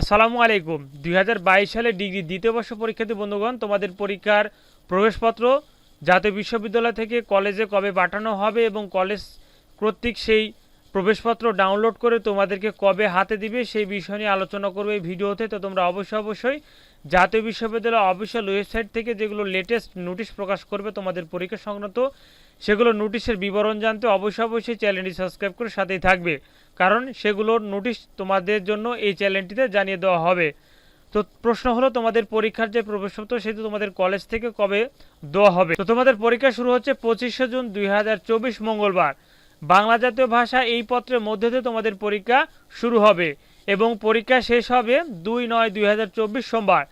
আসসালামু আলাইকুম। দুই হাজার বাইশ সালে ডিগ্রি দ্বিতীয় বর্ষ পরীক্ষার্থী বন্ধুগণ, তোমাদের পরীক্ষার প্রবেশপত্র জাতীয় বিশ্ববিদ্যালয় থেকে কলেজে কবে পাঠানো হবে এবং কলেজ কর্তৃক সেই প্রবেশপত্র ডাউনলোড করে তোমাদেরকে কবে হাতে দিবে সেই বিষয় নিয়ে আলোচনা করবে এই ভিডিওতে। তো তোমরা অবশ্যই অবশ্যই জাতীয় বিশ্ববিদ্যালয় অফিসিয়াল ওয়েবসাইট থেকে যেগুলো লেটেস্ট নোটিশ প্রকাশ করবে তোমাদের পরীক্ষা সংক্রান্ত, সেগুলো নোটিশের বিবরণ জানতে অবশ্যই অবশ্যই চ্যানেলটি সাবস্ক্রাইব করে সাথেই থাকবে। কারণ সেগুলোর নোটিশ তোমাদের জন্য এই চ্যানেলটিতে জানিয়ে দেওয়া হবে। তো প্রশ্ন হলো, তোমাদের পরীক্ষার যে প্রবেশপত্র সেটি তোমাদের কলেজ থেকে কবে দেওয়া হবে? তো তোমাদের পরীক্ষা শুরু হচ্ছে পঁচিশে জুন দুই হাজার চব্বিশ মঙ্গলবার। বাংলা জাতীয় ভাষা এই পত্রের মধ্যে দিয়ে তোমাদের পরীক্ষা শুরু হবে। এবং পরীক্ষা শেষ হবে দুই নয় দুই সোমবার।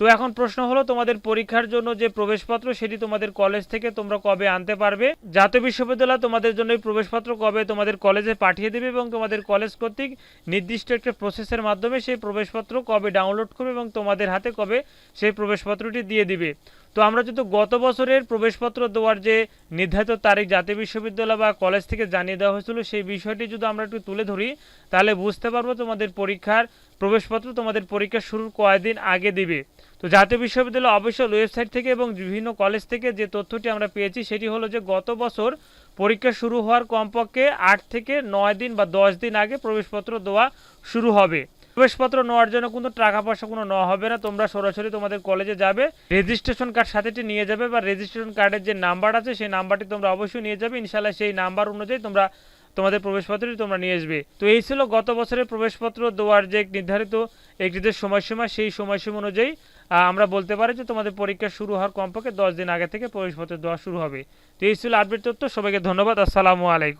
তো এখন প্রশ্ন হলো, তোমাদের পরীক্ষার জন্য যে প্রবেশপত্র, সেটি তোমাদের কলেজ থেকে তোমরা কবে আনতে পারবে? জাতীয় বিশ্ববিদ্যালয় তোমাদের জন্য এই প্রবেশপত্র কবে তোমাদের কলেজে পাঠিয়ে দেবে এবং তোমাদের কলেজ কর্তৃক নির্দিষ্ট একটা প্রসেসের মাধ্যমে সেই প্রবেশপত্র কবে ডাউনলোড করবে এবং তোমাদের হাতে কবে সেই প্রবেশপত্রটি দিয়ে দিবে? তো আমরা যদি গত বছরের প্রবেশপত্র দেওয়ার যে নির্ধারিত তারিখ জাতীয় বিশ্ববিদ্যালয় বা কলেজ থেকে জানিয়ে দেওয়া হয়েছিল, সেই বিষয়টি যদি আমরা একটু তুলে ধরি, তাহলে বুঝতে পারব তোমাদের পরীক্ষার প্রবেশপত্র তোমাদের পরীক্ষা শুরুর কয়েকদিন আগে দিবে। তো জাতীয় বিশ্ববিদ্যালয় অবশ্যই ওয়েবসাইট থেকে এবং বিভিন্ন কলেজ থেকে যে তথ্যটি আমরা পেয়েছি, সেটি হলো যে গত বছর পরীক্ষা শুরু হওয়ার কমপক্ষে আট থেকে নয় দিন বা দশ দিন আগে প্রবেশপত্র দেওয়া শুরু হবে। প্রবেশপত্র নেওয়ার জন্য কোনো টাকা পয়সা কোনো নেওয়া হবে না। তোমরা সরাসরি তোমাদের কলেজে যাবে রেজিস্ট্রেশন কার্ড সাথেটি নিয়ে যাবে বা রেজিস্ট্রেশন কার্ডের যে নাম্বার আছে সেই নাম্বারটি তোমরা অবশ্যই নিয়ে যাবে। ইনশাল্লাহ সেই নাম্বার অনুযায়ী তোমরা তোমাদের প্রবেশপত্রটি তোমরা নিয়ে আসবে। তো এই ছিল গত বছরের প্রবেশপত্র দেওয়ার যে নির্ধারিত একটি যে সময়সীমা, সেই সময়সীমা অনুযায়ী আমরা বলতে পারি যে তোমাদের পরীক্ষা শুরু হওয়ার কমপক্ষে দশ দিন আগে থেকে প্রবেশপত্র দেওয়া শুরু হবে। তো এই ছিল আপডেট তথ্য। সবাইকে ধন্যবাদ। আসসালামু আলাইকুম।